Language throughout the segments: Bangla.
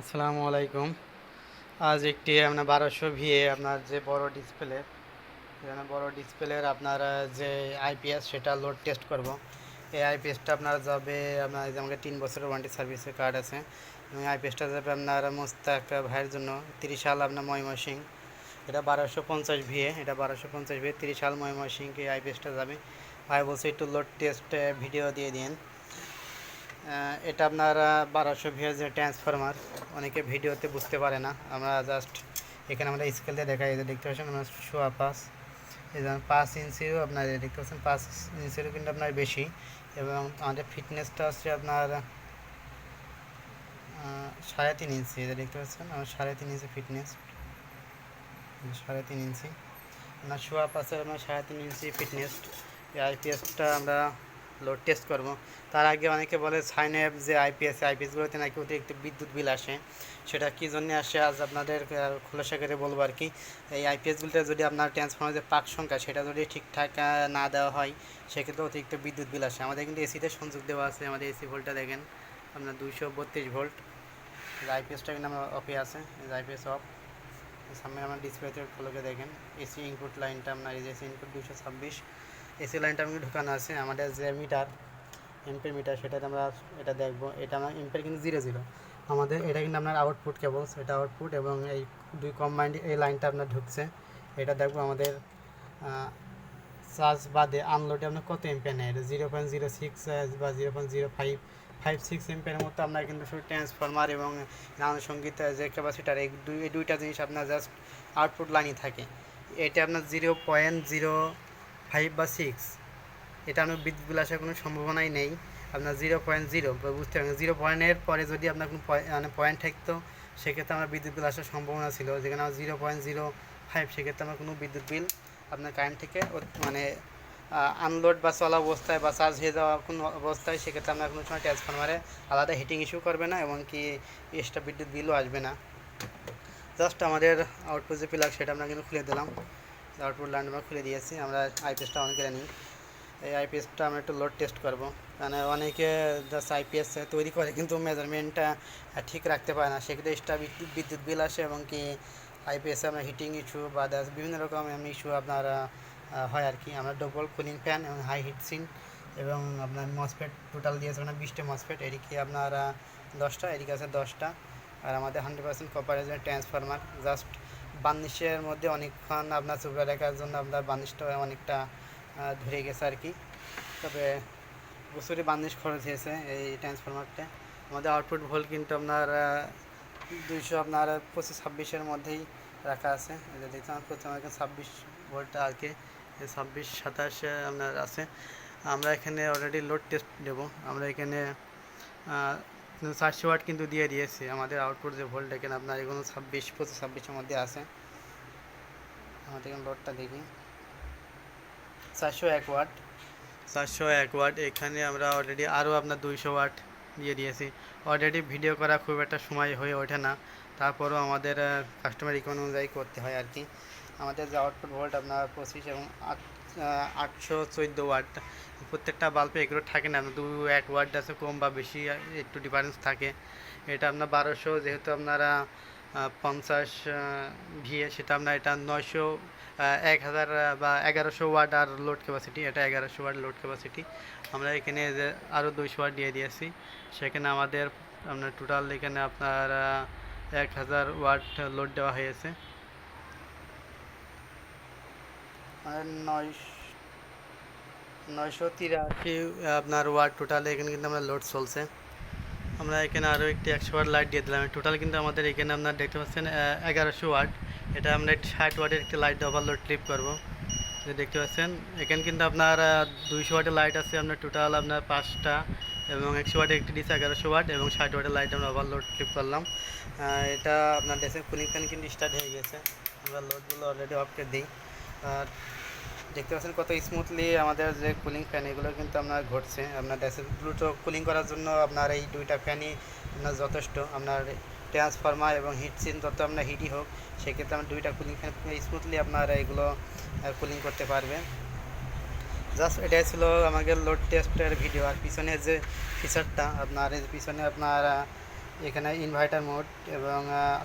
আসসালামু আলাইকুম। আজ একটি আপনার বারোশো ভিএ আপনার যে বড় ডিসপ্লে বড় ডিসপ্লের আপনার যে আইপিএস সেটা লোড টেস্ট করব। এই আইপিএসটা আপনার যাবে আপনার আমাকে তিন বছরের ওয়ারেন্টি সার্ভিসের কার্ড আছে। এবং আইপিএসটা যাবে আপনার মোস্তাক ভাইয়ের জন্য তিরিশ সাল আপনার ময়মনসিং এটা বারোশো পঞ্চাশ ভিএ, এটা বারোশো পঞ্চাশ ভিএ তিরিশ সাল ময়মনসিং এই আইপিএসটা যাবে। ভাই বলছে একটু লোড টেস্ট ভিডিও দিয়ে দিন এটা আপনার বারোশো ভিএস যে ট্রান্সফরমার অনেকে ভিডিওতে বুঝতে পারে না। আমরা জাস্ট এখানে আমরা স্কেল দিয়ে দেখাই। এই যে দেখতে পাচ্ছেন, আমরা শোয়া পাস এই পাঁচ ইঞ্চিও আপনার দেখতে পাচ্ছেন, পাঁচ ইঞ্চিরও কিন্তু আপনার বেশি। এবং আমাদের ফিটনেসটা হচ্ছে আপনার সাড়ে তিন ইঞ্চি। এটা দেখতে পাচ্ছেন, আমার সাড়ে তিন ইঞ্চি ফিটনেস সাড়ে তিন ইঞ্চি। আপনার শোয়া পাসের আপনার সাড়ে তিন ইঞ্চি ফিটনেস আইপিএসটা আমরা লোড টেস্ট করব। তার আগে অনেকে বলে সাইনঅ্যাপ যে আইপিএস আইপিএসগুলোতে নাকি অতিরিক্ত বিদ্যুৎ বিল আসে। সেটা কী জন্য আসে আজ আপনাদের খোলাসা করে বলব আর কি এই আইপিএসগুলোতে যদি আপনার ট্রান্সফর্মার যে পাক সংখ্যা, সেটা যদি ঠিকঠাক না দেওয়া হয়, সেক্ষেত্রে অতিরিক্ত বিদ্যুৎ বিল আসে। আমাদের কিন্তু এসিতে সংযোগ দেওয়া আছে, আমাদের এসি ভোল্টটা দেখেন। আপনার দুইশো বত্রিশ ভোল্ট আইপিএসটা কিন্তু আমার অফে আছে আইপিএস অফ সামনে আমার ডিসপ্লেতে ফলোকে দেখেন। এসি ইনপুট লাইনটা আপনার এসি ইনপুট দুশো ছাব্বিশ। এসি লাইনটা আমি ঢুকানো আছে, আমাদের যে মিটার এমপের মিটার সেটাতে আমরা এটা দেখব। এটা আমার এমপের কিন্তু জিরো জিরো আমাদের, এটা কিন্তু আপনার আউটপুট কেবলস এটা আউটপুট এবং এই দুই কম্বাইন্ড এই লাইনটা আপনার ঢুকছে। এটা দেখব আমাদের চার্জ বাদে আনলোডে আপনার কত এমপে নেয়? এটা জিরো পয়েন্ট জিরো সিক্স বা zero point zero five five six এমপের মতো আপনার কিন্তু শুধু ট্রান্সফরমার এবং সংগীত যে ক্যাপাসিটার এই দুই দুইটা জিনিস আপনার জাস্ট আউটপুট লাইনই থাকে। এটা আপনার জিরো পয়েন্ট জিরো ফাইভ বা সিক্স। এটা আপনার বিদ্যুৎ বিল আসার কোনো সম্ভাবনাই নেই। আপনার জিরো পয়েন্ট জিরো বুঝতে পারেন জিরো পয়েন্টের পরে যদি আপনার কোনো মানে পয়েন্ট থাকতো, সেক্ষেত্রে আমার বিদ্যুৎ বিল আসার সম্ভাবনা ছিল। যেখানে আমার জিরো পয়েন্ট জিরো ফাইভ, সেক্ষেত্রে আমার কোনো বিদ্যুৎ বিল আপনার কারেন্ট থেকে মানে আনলোড বা চলা অবস্থায় বা চার্জ হয়ে যাওয়া কোনো অবস্থায় সেক্ষেত্রে আপনার কোনো সময় ট্রান্সফরমারে আলাদা হিটিং ইস্যু করবে না, এবং কি এক্সট্রা বিদ্যুৎ বিলও আসবে না। জাস্ট আমাদের আউটপুট যে প্লাগ সেটা আমরা কিন্তু খুলে দিলাম। আউটপুট ল্যান্ডমার্ক খুলে দিয়েছি, আমরা আইপিএসটা অন করে নিই। এই আইপিএসটা আমরা একটু লোড টেস্ট করব। মানে অনেকে জাস্ট আইপিএস তৈরি করে, কিন্তু মেজারমেন্টটা ঠিক রাখতে পারে না। সেক্ষেত্রে এক্সট্রা বিদ্যুৎ বিদ্যুৎ বিল আসে এবং কি আইপিএসে আমরা হিটিং ইস্যু বা বিভিন্ন রকম ইস্যু আপনার হয় আর কি। আমরা ডবল কুলিং ফ্যান এবং হাই হিট সিন এবং আপনার মসফেট টোটাল দিয়েছে মানে বিশটা মসফেট এদিকে আপনার দশটা, এদিকে আছে দশটা। আর আমাদের হান্ড্রেড পার্সেন্ট কপারেজের ট্রান্সফরমার জাস্ট বার্নিশের মধ্যে অনেকক্ষণ আপনার চুপড়া রাখার জন্য আপনার বার্নিশটা অনেকটা ধরে গেছে আর কি। তবে বছরে বার্নিশ খরচ হয়েছে এই ট্রান্সফরমারটা আমাদের আউটপুট ভোল কিন্তু আপনার দুইশো আপনার পঁচিশ, ছাব্বিশের মধ্যেই রাখা আছে। দেখতে আমার এখানে ছাব্বিশ ভোল্টটা আর কি ছাব্বিশ, সাতাশে আপনার আছে। আমরা এখানে অলরেডি লোড টেস্ট দেবো। আমরা এখানে চারশো ওয়াট কিন্তু দিয়ে দিয়েছি। আমাদের আউটপুট যে ভোল্ট এখানে আপনার এগুলো ছাব্বিশ, পঁচিশ, ছাব্বিশের মধ্যে আছে। আমাদের এখানে লোডটা দেখি। চারশো এক ওয়াট চারশো এক ওয়াট এখানে আমরা অলরেডি আরও আপনার দুইশো ওয়াট দিয়ে দিয়েছি। অলরেডি ভিডিও করা খুব একটা সময় হয়ে ওঠে না। তারপরও আমাদের কাস্টমার রিকোয়ার অনুযায়ী করতে হয় আর কি। আমাদের যে আউটপুট ভোল্ট আপনার পঁচিশ এবং আট আটশো চোদ্দ ওয়াট। প্রত্যেকটা বাল্বে এগুলো থাকে না, দু এক ওয়াট আছে কম বা বেশি, একটু ডিফারেন্স থাকে। এটা আপনার বারোশো, যেহেতু আপনারা পঞ্চাশ ভিএ সেটা আপনার এটা নয়শো এক হাজার বা এগারোশো ওয়াট আর লোড ক্যাপাসিটি এটা এগারোশো ওয়াট লোড ক্যাপাসিটি আমরা এখানে যে আরও দুইশো ওয়াট দিয়ে দিয়েছি। সেখানে আমাদের আপনার টোটাল এখানে আপনার এক হাজার ওয়াট লোড দেওয়া হয়েছে আর নয় নয়শো তিরাশি, আপনার ওয়াট টোটাল এখানে কিন্তু আমরা লোড চলছে। আমরা এখানে আরও একটি একশো ওয়াট লাইট দিয়ে দিলাম। টোটাল কিন্তু আমাদের এখানে আপনার দেখতে পাচ্ছেন এগারোশো ওয়াট এটা আমরা একটি ষাট ওয়াটের একটি লাইট ওভারলোড ট্রিপ করব। দেখতে পাচ্ছেন, এখানে কিন্তু আপনার দুইশো ওয়াটের লাইট আছে, আপনার টোটাল আপনার পাঁচটা এবং একশো ওয়াটের একটি দিচ্ছে এগারোশো ওয়াট এবং ষাট ওয়াটের লাইট আমরা ওভারলোড ট্রিপ করলাম। এটা আপনার ডেসের কুলিং ফ্যান কিন্তু স্টার্ট হয়ে গেছে। আমরা লোডগুলো অলরেডি অফ করে দিই। আর দেখতে পাচ্ছেন কত স্মুথলি আমাদের যে কুলিং ফ্যান এগুলো কিন্তু আপনার ঘটছে। আপনার ড্যাসের দ্রুত কুলিং করার জন্য আপনার এই দুইটা ফ্যানই আপনার যথেষ্ট। আপনার ট্রান্সফর্মার এবং হিট সিন যত আপনার হিটই হোক, সেক্ষেত্রে আমরা দুইটা কুলিং ফ্যান স্মুথলি আপনার এগুলো কুলিং করতে পারবেন জাস্ট এটাই ছিল আমাদের লোড টেস্টের ভিডিও আর পিছনে যে ফিচারটা আপনার পিছনে আপনার এখানে ইনভার্টার মোড এবং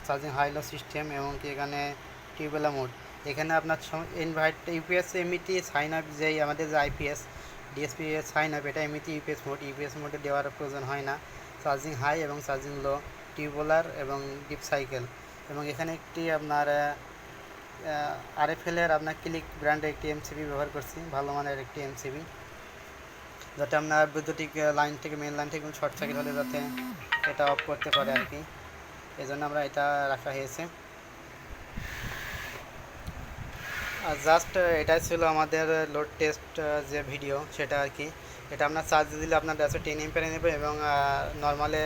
চার্জিং হাইলো সিস্টেম এবং কি এখানে টিউবওয়েলা মোড এখানে আপনার invert UPS MET sine up যেই আমাদের যে আইপিএস ডিএসপি সাইন আপ এটা এমইটি ইউপিএস মোড ইউপিএস মোডে দেওয়ার প্রয়োজন হয় না। চার্জিং হাই এবং চার্জিং লো টিউবওয়েলার এবং ডিপ সাইকেল এবং এখানে একটি আপনার আরএফএলের আপনার ক্লিক ব্র্যান্ডের একটি এমসিবি ব্যবহার করছি, ভালো মানের একটি এমসিবি যাতে আপনার বৈদ্যুতিক লাইন থেকে মেন লাইন থেকে শর্ট সার্কিট হলে যাতে এটা অফ করতে পারে আর কি। এই জন্য আমরা এটা রাখা হয়েছে আর জাস্ট এটাই ছিল আমাদের লোড টেস্ট যে ভিডিও সেটা আর কি। এটা আপনার চার্জ দিলে আপনার একশো টেন এম্পেয়ারে নেবে এবং নর্মালে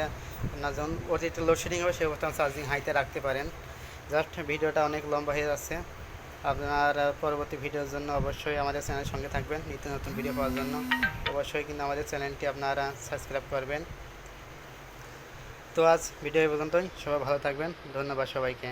আপনার যখন অতিরিক্ত লোডশেডিং হবে সেই অবস্থায় চার্জিং হাইতে রাখতে পারেন। জাস্ট ভিডিওটা অনেক লম্বা হয়ে যাচ্ছে। আপনার পরবর্তী ভিডিওর জন্য অবশ্যই আমাদের চ্যানেলের সঙ্গে থাকবেন। নিত্য নতুন ভিডিও পাওয়ার জন্য। অবশ্যই কিন্তু আমাদের চ্যানেলটি আপনারা সাবস্ক্রাইব করবেন। তো আজ ভিডিও পর্যন্তই। সবাই ভালো থাকবেন। ধন্যবাদ সবাইকে।